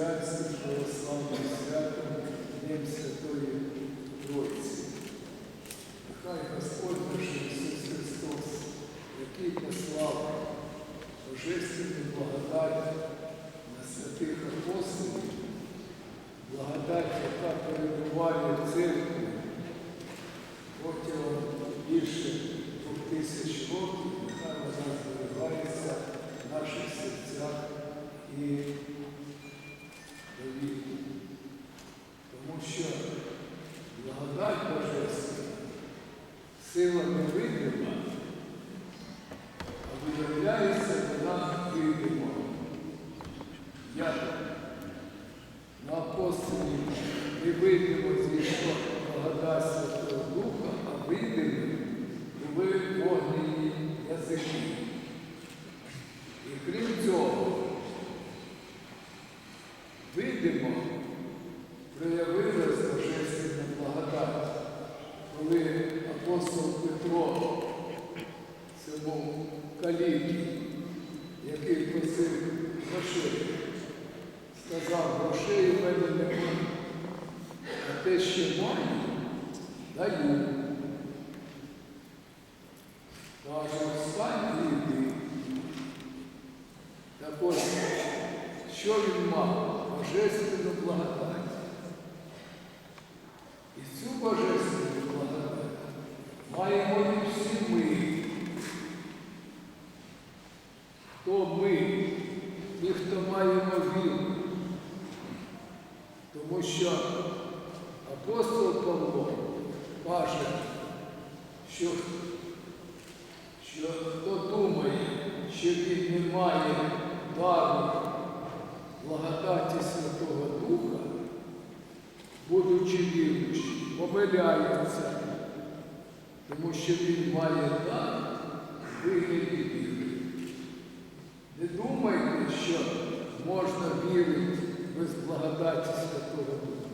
християнським православним святом Днем Святої Тройці. Нехай Господь наш Ісус Христос, який послав Божественну благодать на святих апостолів, благодать, яка перебуває в церкві протягом більше двох тисяч років, нехай вона зберігається в наших серцях і довіку. Тому що благодать Божественна, сила невидима, а виявляється вона видимо. Як на апостолів не видимо зійшло благодать Святого Духа, а видимо були вогняні язики. І крім цього, видимо, проявилася Божественна благодать, коли апостол Петро цьому каліті, який просив грошей, сказав, грошей у мене немає, а те, що маю, даю. Каже, встань і йди. Так ось, що він мав? Божественну благодать. І цю божественну благодать маємо і всі ми. Хто ми? Ті, хто маємо віру. Тому що апостол Павло каже, що, що хто думає, що він не має дару благодаті Святого Духа, будучи віруючим, помиляється, тому що він має дар вигляді віри. Не думайте, що можна вірити без благодаті Святого Духа.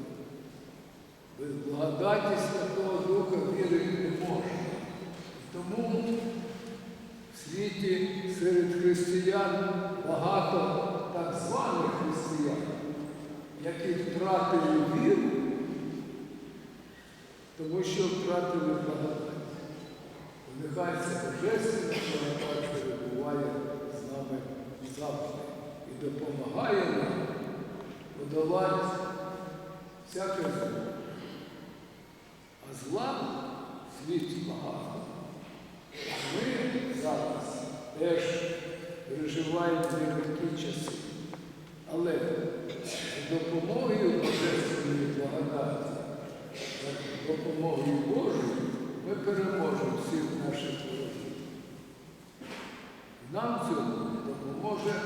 Без благодаті Святого Духа вірити не можна. Тому в світі серед християн багато так званих християн, які втратили віру, тому що втратили благодать. Нехай ця божественна благодать перебуває з нами завжди і допомагає нам долають всяке зло. А зла світ багато. Ми зараз теж переживаємо такі часи. Але з допомогою Божественної благодаті, з допомогою Божої ми переможемо всіх наших ворогів. Нам цьому допоможе.